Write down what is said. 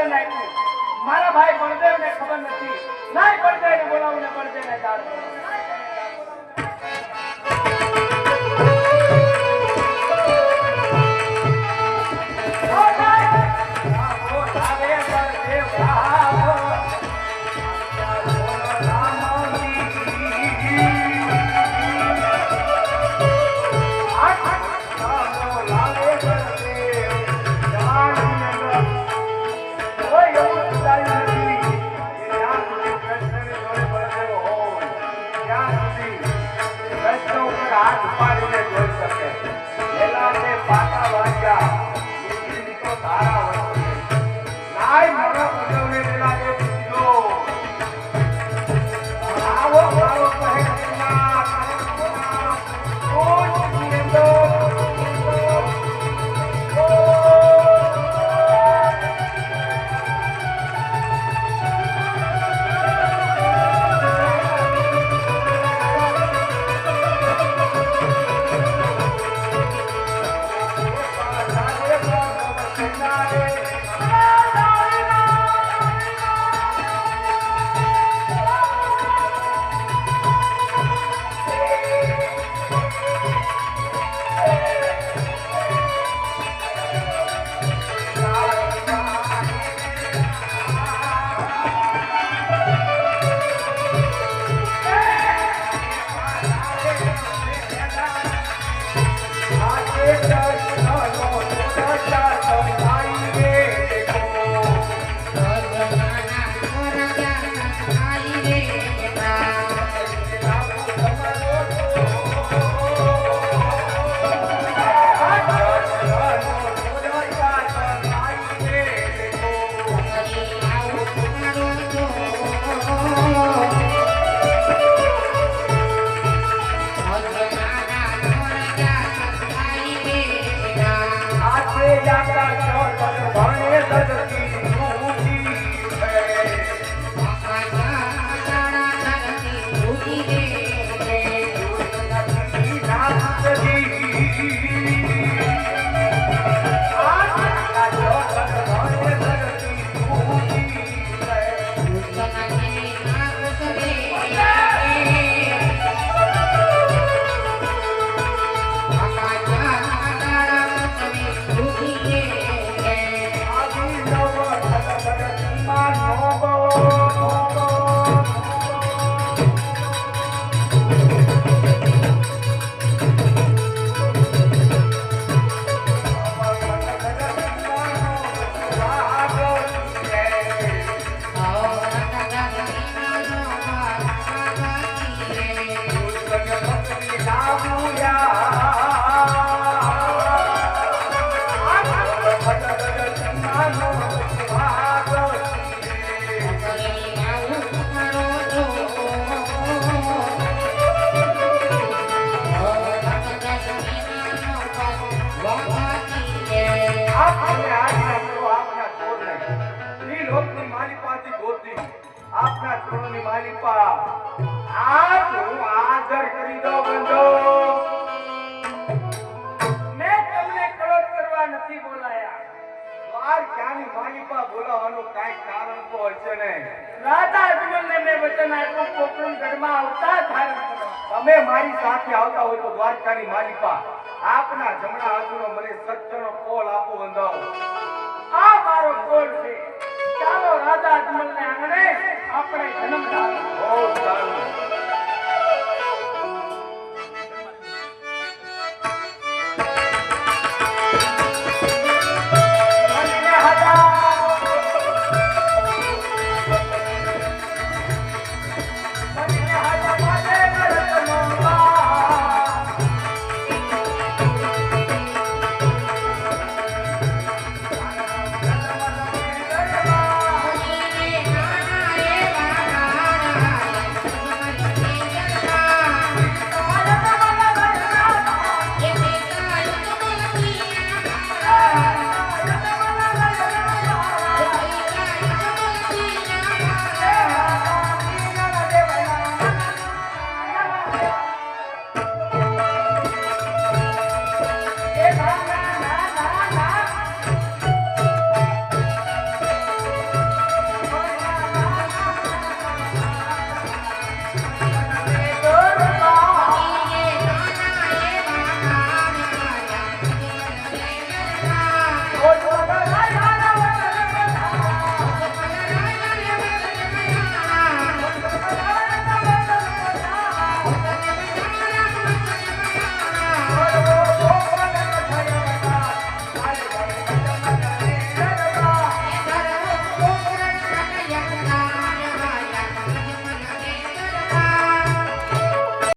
વચન નાખ્યું મારા ભાઈ બળદેવને ખબર નથી. નાય લાય બળદેવને બોલાવું ને પડદે ને હાથ so આપના દ્વાર ક્યાંની માલિપા બોલાવવાનું કાંઈ કારણ તો હશે ને રાજા અજમલને ને વચન આપ્યું કોકણ ઘરમાં આવતા ધારણ તમે મારી સાથે આવતા હોય તો દ્વારકાની માલિકા આપના જમણા હાથનો મને સત્યનો કોલ આપો બંધાવો આ મારો કોલ છે. ચાલો રાધા અજમલને આંગણે આપણે જન્મ